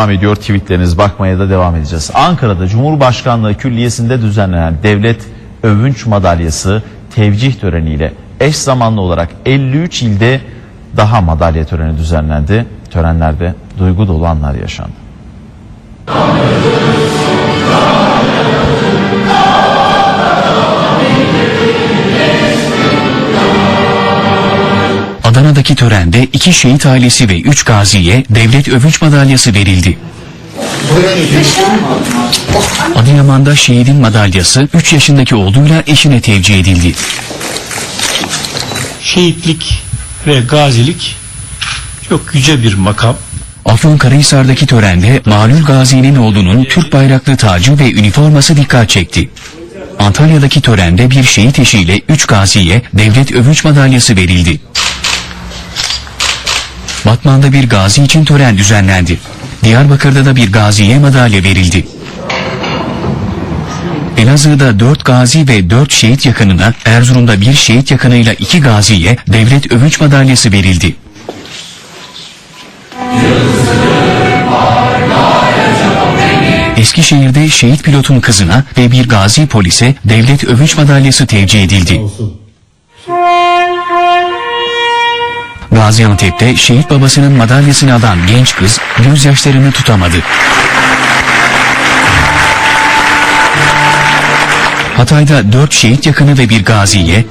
devam ediyor. Tweetleriniz bakmaya da devam edeceğiz. Ankara'da Cumhurbaşkanlığı Külliyesi'nde düzenlenen Devlet Övünç Madalyası tevcih töreniyle eş zamanlı olarak 53 ilde daha madalya töreni düzenlendi. Törenlerde duygu dolu anlar yaşandı. Adana'daki törende iki şehit ailesi ve üç gaziye devlet övünç madalyası verildi. Adıyaman'da şehidin madalyası 3 yaşındaki oğluyla eşine tevcih edildi. şehitlik ve gazilik çok yüce bir makam. Afyonkarahisar'daki törende malul gazinin oğlunun Türk bayraklı tacı ve üniforması dikkat çekti. Antalya'daki törende bir şehit eşiyle 3 gaziye devlet övünç madalyası verildi. Batman'da bir gazi için tören düzenlendi. Diyarbakır'da da bir gaziye madalya verildi. Elazığ'da 4 gazi ve 4 şehit yakınına, Erzurum'da bir şehit yakınıyla 2 gaziye devlet övünç madalyası verildi. Eskişehir'de şehit pilotun kızına ve bir gazi polise devlet övünç madalyası tevcih edildi. Gaziantep'te şehit babasının madalyasını alan genç kız gözyaşlarını tutamadı. Hatay'da dört şehit yakını ve bir gaziye,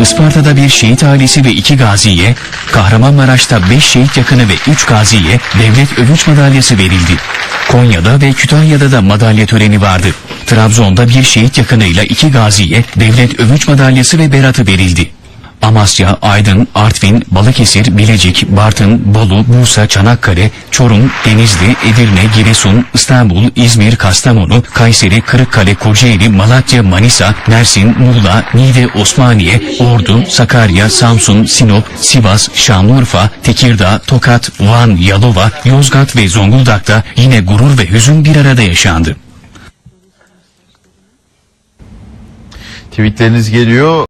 Isparta'da bir şehit ailesi ve iki gaziye, Kahramanmaraş'ta beş şehit yakını ve üç gaziye devlet övünç madalyası verildi. Konya'da ve Kütahya'da da madalya töreni vardı. Trabzon'da bir şehit yakınıyla iki gaziye devlet övünç madalyası ve beratı verildi. Amasya, Aydın, Artvin, Balıkesir, Bilecik, Bartın, Bolu, Bursa, Çanakkale, Çorum, Denizli, Edirne, Giresun, İstanbul, İzmir, Kastamonu, Kayseri, Kırıkkale, Kocaeli, Malatya, Manisa, Mersin, Muğla, Niğde, Osmaniye, Ordu, Sakarya, Samsun, Sinop, Sivas, Şanlıurfa, Tekirdağ, Tokat, Van, Yalova, Yozgat ve Zonguldak'ta yine gurur ve hüzün bir arada yaşandı. Tweetleriniz geliyor.